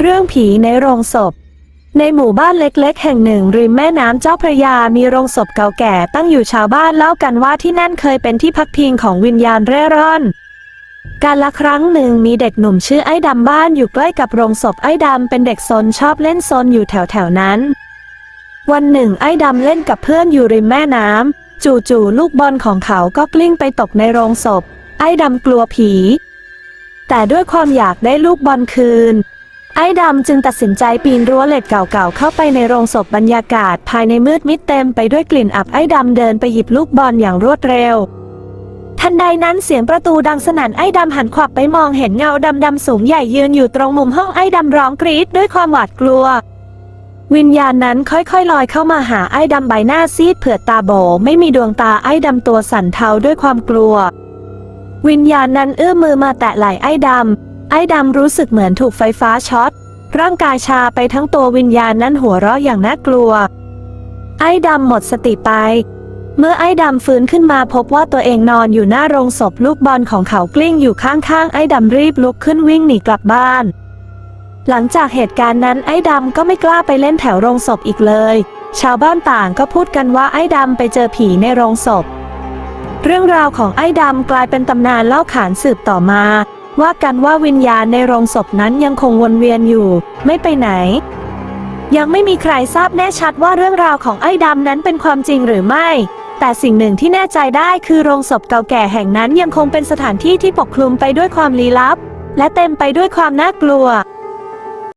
เรื่องผีในโรงศพ ในหมู่บ้านเล็กๆ แห่งหนึ่ง ริมแม่น้ำเจ้าพระยามีโรงศพเก่าแก่ตั้งอยู่ชาวบ้านเล่ากันว่าที่นั่นเคยเป็นที่พักพิงของวิญญาณเร่ร่อน การละครั้งหนึ่งมีเด็กหนุ่มชื่อไอ้ดำบ้านอยู่ใกล้กับโรงศพไอ้ดำเป็นเด็กซนชอบเล่นซนอยู่แถวๆนั้น วันหนึ่งไอ้ดำเล่นกับเพื่อนอยู่ริมแม่น้ำจู่ๆลูกบอลของเขาก็กลิ้งไปตกในโรงศพ ไอ้ดำกลัวผี แต่ด้วยความอยากได้ลูกบอลคืน ไอ้ดำจึงตัดสินใจปีนรั้วเหล็กเก่าๆ เข้าไปในโรงศพบรรยากาศ ภายในมืดมิดเต็มไปด้วยกลิ่นอับไอ้ดำเดินไปหยิบลูกบอลอย่างรวดเร็ว ทันใดนั้นเสียงประตูดังสนั่นไอ้ดำหันขวับไปมองเห็นเงาดำๆสูงใหญ่ยืนอยู่ตรงมุมห้องไอ้ดำร้องกรีดด้วยความหวาดกลัว วิญญาณนั้นค่อยๆลอยเข้ามาหาไอ้ดำใบหน้าซีดเผือดตาโบไม่มีดวงตาไอ้ดำตัวสั่นเทาด้วยความกลัว วิญญาณนั้นเอื้อมมือมาแตะไหล่ไอ้ดำ อ้ดำรู้สึกเหมือนถูกไฟฟ้าช็อต ร่างกายชาไปทั้งตัววิญญาณนั้นหัวเราะอย่างน่ากลัว ไอ้ดำหมดสติไป เมื่อไอ้ดำฟื้นขึ้นมาพบว่าตัวเองนอนอยู่หน้าโรงศพลูกบอลของเขากลิ้งอยู่ข้างๆ ไอ้ดำรีบลุกขึ้นวิ่งหนีกลับบ้าน หลังจากเหตุการณ์นั้นไอ้ดำก็ไม่กล้าไปเล่นแถวโรงศพอีกเลย ชาวบ้านต่างก็พูดกันว่าไอ้ดำไปเจอผีในโรงศพ เรื่องราวของไอ้ดำกลายเป็นตำนานเล่าขานสืบต่อมา ว่ากันว่าวิญญาณในโรงศพนั้นยังคงวนเวียนอยู่ ไม่ไปไหน ยังไม่มีใครทราบแน่ชัดว่าเรื่องราวของไอ้ดำนั้นเป็นความจริงหรือไม่ แต่สิ่งหนึ่งที่แน่ใจได้คือโรงศพเก่าแก่แห่งนั้นยังคงเป็นสถานที่ที่ปกคลุมไปด้วยความลี้ลับ และเต็มไปด้วยความน่ากลัว